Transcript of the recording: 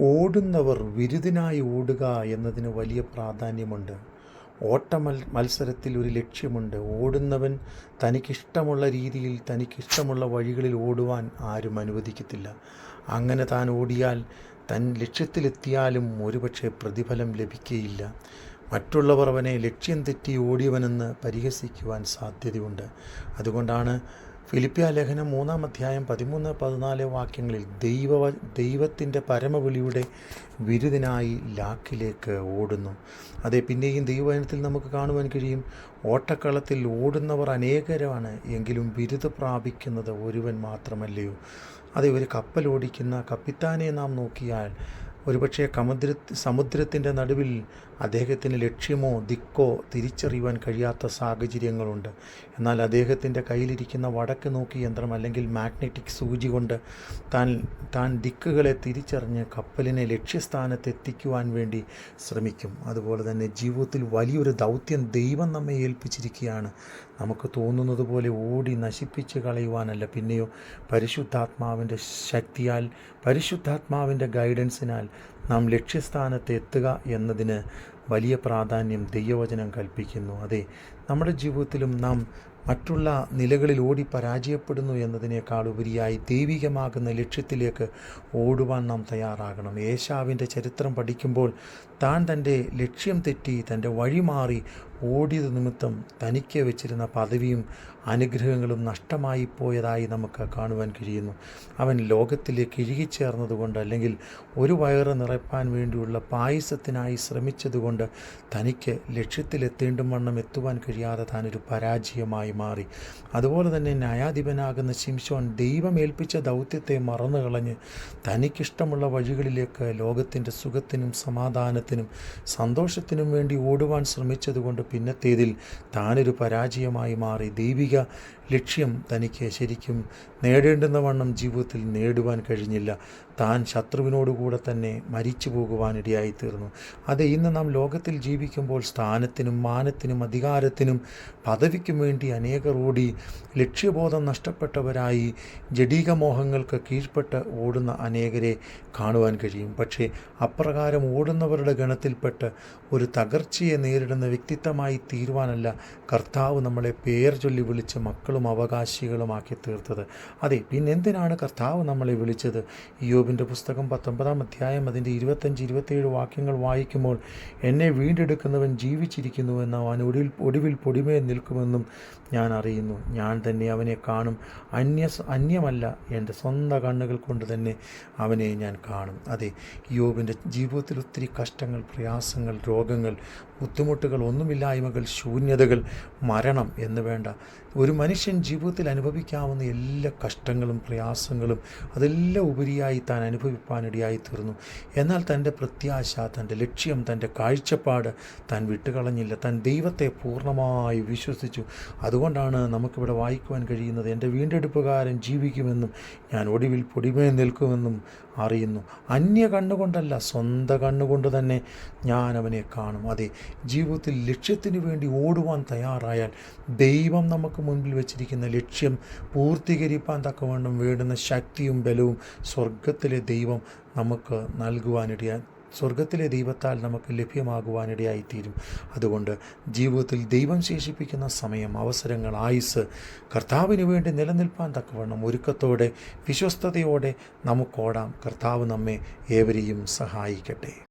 ഓടുന്നവർ വിരുദിനായി ഓടുക എന്നതിന് വലിയ പ്രാധാന്യമുണ്ട്. ഓട്ടമൽ മത്സരത്തിൽ ഒരു ലക്ഷ്യമുണ്ട്. ഓടുന്നവൻ തനിക്കിഷ്ടമുള്ള രീതിയിൽ തനിക്കിഷ്ടമുള്ള വഴികളിൽ ഓടുവാൻ ആരും അനുവദിക്കത്തില്ല. അങ്ങനെ താൻ ഓടിയാൽ തൻ ലക്ഷ്യത്തിലെത്തിയാലും ഒരുപക്ഷെ പ്രതിഫലം ലഭിക്കുകയില്ല മറ്റുള്ളവർ അവനെ ലക്ഷ്യം തെറ്റി ഓടിയവനെന്ന് പരിഹസിക്കുവാൻ സാധ്യതയുണ്ട്. അതുകൊണ്ടാണ് ഫിലിപ്പിയ ലേഖനം മൂന്നാം അധ്യായം പതിമൂന്ന് പതിനാല് വാക്യങ്ങളിൽ ദൈവ ദൈവത്തിന്റെ പരമവിളിയുടെ വിരുദിനായി ലാക്കിലേക്ക് ഓടുന്നു. അതെ പിന്നെയും ദൈവവചനത്തിൽ നമുക്ക് കാണുവാൻ കഴിയും ഓട്ടക്കളത്തിൽ ഓടുന്നവർ അനേകരാണ് എങ്കിലും ബിരുദ പ്രാപിക്കുന്നത് ഒരുവൻ മാത്രമല്ലയോ? അതെ ഒരു കപ്പൽ ഓടിക്കുന്ന കപ്പിത്താനെ നാം നോക്കിയാൽ ഒരുപക്ഷെ കമുദ്ര സമുദ്രത്തിന്റെ നടുവിൽ അദ്ദേഹത്തിന് ലക്ഷ്യമോ ദിക്കോ തിരിച്ചറിയുവാൻ കഴിയാത്ത സാഹചര്യങ്ങളുണ്ട്. എന്നാൽ അദ്ദേഹത്തിന്റെ കയ്യിലിരിക്കുന്ന വടക്ക് നോക്കി യന്ത്രം അല്ലെങ്കിൽ മാഗ്നറ്റിക് സൂചി കൊണ്ട് താൻ താൻ ദിക്കുകളെ തിരിച്ചറിഞ്ഞ് കപ്പലിനെ ലക്ഷ്യസ്ഥാനത്ത് എത്തിക്കുവാൻ വേണ്ടി ശ്രമിക്കും. അതുപോലെ തന്നെ ജീവിതത്തിൽ വലിയൊരു ദൗത്യം ദൈവം നമ്മെ ഏൽപ്പിച്ചിരിക്കുകയാണ്. നമുക്ക് തോന്നുന്നത് പോലെ ഓടി നശിപ്പിച്ച് കളയുവാനല്ല. പിന്നെയോ പരിശുദ്ധാത്മാവിന്റെ ശക്തിയാൽ പരിശുദ്ധാത്മാവിന്റെ ഗൈഡൻസിനാൽ നാം ലക്ഷ്യസ്ഥാനത്ത് എത്തുക എന്നതിന് വലിയ പ്രാധാന്യം ദൈവവചനം കൽപ്പിക്കുന്നു. അതെ നമ്മുടെ ജീവിതത്തിലും നാം മറ്റുള്ള നിലകളിൽ ഓടി പരാജയപ്പെടുന്നു എന്നതിനേക്കാൾ ഉപരിയായി ദൈവികമാകുന്ന ലക്ഷ്യത്തിലേക്ക് ഓടുവാൻ നാം തയ്യാറാകണം. ഏശാവിന്റെ ചരിത്രം പഠിക്കുമ്പോൾ താൻ തന്റെ ലക്ഷ്യം തെറ്റി തന്റെ വഴി മാറി ഓടിയത് നിമിത്തം തനിക്ക് വെച്ചിരുന്ന പദവിയും അനുഗ്രഹങ്ങളും നഷ്ടമായി പോയതായി നമുക്ക് കാണുവാൻ കഴിയുന്നു. അവൻ ലോകത്തിലേക്ക് ഇഴുകിച്ചേർന്നതുകൊണ്ട് അല്ലെങ്കിൽ ഒരു വയറ് നിറയ്പ്പാൻ വേണ്ടിയുള്ള പായസത്തിനായി ശ്രമിച്ചതുകൊണ്ട് തനിക്ക് ലക്ഷ്യത്തിലെത്തേണ്ടും വണ്ണം എത്തുവാൻ കഴിയാതെ താനൊരു പരാജയമായി മാറി. അതുപോലെ തന്നെ ന്യായാധിപനാകുന്ന ശിംശോൻ ദൈവമേൽപ്പിച്ച ദൗത്യത്തെ മറന്നു കളഞ്ഞ് തനിക്കിഷ്ടമുള്ള വഴികളിലേക്ക് ലോകത്തിന്റെ സുഖത്തിനും സമാധാനത്തിനും സന്തോഷത്തിനും വേണ്ടി ഓടുവാൻ ശ്രമിച്ചതുകൊണ്ട് പിന്നത്തേതിൽ താനൊരു പരാജയമായി മാറി. ദൈവിക ലക്ഷ്യം തനിക്ക് ശരിക്കും നേടേണ്ടുന്ന വണ്ണം ജീവിതത്തിൽ നേടുവാൻ കഴിഞ്ഞില്ല. താൻ ശത്രുവിനോടുകൂടെ തന്നെ മരിച്ചു പോകുവാനിടയായിത്തീർന്നു അത് ഇന്ന് നാം ലോകത്തിൽ ജീവിക്കുമ്പോൾ സ്ഥാനത്തിനും മാനത്തിനും അധികാരത്തിനും പദവിക്കും വേണ്ടി അനേകർ ഓടി ലക്ഷ്യബോധം നഷ്ടപ്പെട്ടവരായി ജഡീകമോഹങ്ങൾക്ക് കീഴ്പ്പെട്ട് ഓടുന്ന അനേകരെ കാണുവാൻ കഴിയും. പക്ഷേ അപ്രകാരം ഓടുന്നവരുടെ ഗണത്തിൽപ്പെട്ട് ഒരു തകർച്ചയെ നേരിടുന്ന വ്യക്തിത്വമായി തീരുവാനല്ല കർത്താവ് നമ്മളെ പേർ ചൊല്ലി വിളിച്ച് മക്കളും അവകാശികളുമാക്കി തീർത്തത്. അതെ പിന്നെ എന്തിനാണ് കർത്താവ് നമ്മളെ വിളിച്ചത്? യോബിന്റെ പുസ്തകം പത്തൊമ്പതാം അധ്യായം അതിന്റെ ഇരുപത്തഞ്ച് ഇരുപത്തേഴ് വാക്യങ്ങൾ വായിക്കുമ്പോൾ എന്നെ വീണ്ടെടുക്കുന്നവൻ ജീവിച്ചിരിക്കുന്നുവെന്നും അവൻ ഒടുവിൽ ഒടുവിൽ പൊടിമേ നിൽക്കുമെന്നും ഞാൻ അറിയുന്നു. ഞാൻ തന്നെ അവനെ കാണും. അന്യ അന്യമല്ല എന്റെ സ്വന്തം കണ്ണുകൾ കൊണ്ട് തന്നെ അവനെ ഞാൻ കാണും. അതെ യോബിന്റെ ജീവിതത്തിൽ ഒത്തിരി കഷ്ടങ്ങൾ പ്രയാസങ്ങൾ രോഗങ്ങൾ ബുദ്ധിമുട്ടുകൾ ഒന്നുമില്ലായ്മകൾ ശൂന്യതകൾ മരണം എന്ന് വേണ്ട. ഒരു മനുഷ്യൻ ജീവിതത്തിൽ അനുഭവിക്കാവുന്ന എല്ലാ കഷ്ടങ്ങളും പ്രയാസങ്ങളും അതെല്ലാം ഉപരിയായി താൻ അനുഭവിപ്പാനിടയായി തീർന്നു. എന്നാൽ തന്റെ പ്രത്യാശ തന്റെ ലക്ഷ്യം തന്റെ കാഴ്ചപ്പാട് താൻ വിട്ടുകളഞ്ഞില്ല. താൻ ദൈവത്തെ പൂർണമായി വിശ്വസിച്ചു. അതുകൊണ്ടാണ് നമുക്കിവിടെ വായിക്കുവാൻ കഴിയുന്നത് എന്റെ വീണ്ടെടുപ്പുകാരൻ ജീവിക്കുമെന്നും ഞാൻ ഒടുവിൽ പൊടിമേ നിൽക്കുമെന്നും അറിയുന്നു. അന്യ കണ്ണുകൊണ്ടല്ല സ്വന്തം കണ്ണുകൊണ്ട് തന്നെ ഞാൻ അവനെ കാണും. അതെ ജീവിതത്തിൽ ലക്ഷ്യത്തിന് വേണ്ടി ഓടുവാൻ തയ്യാറായാൽ ദൈവം നമുക്ക് മുൻപിൽ വെച്ചിരിക്കുന്ന ലക്ഷ്യം പൂർത്തീകരിപ്പാൻ തക്കവണ്ണം വേണ്ടുന്ന ശക്തിയും ബലവും സ്വർഗത്തിലെ ദൈവം നമുക്ക് നൽകുവാനിടയാൻ സ്വർഗത്തിലെ ദൈവത്താൽ നമുക്ക് ലഭ്യമാകുവാനിടയായിത്തീരും. അതുകൊണ്ട് ജീവിതത്തിൽ ദൈവം ശേഷിപ്പിക്കുന്ന സമയം അവസരങ്ങൾ ആയുസ് കർത്താവിന് വേണ്ടി നിലനിൽപ്പാൻ തക്കവണ്ണം ഒരുക്കത്തോടെ വിശ്വസ്തയോടെ നമുക്കോടാം കർത്താവ് നമ്മെ ഏവരെയും സഹായിക്കട്ടെ.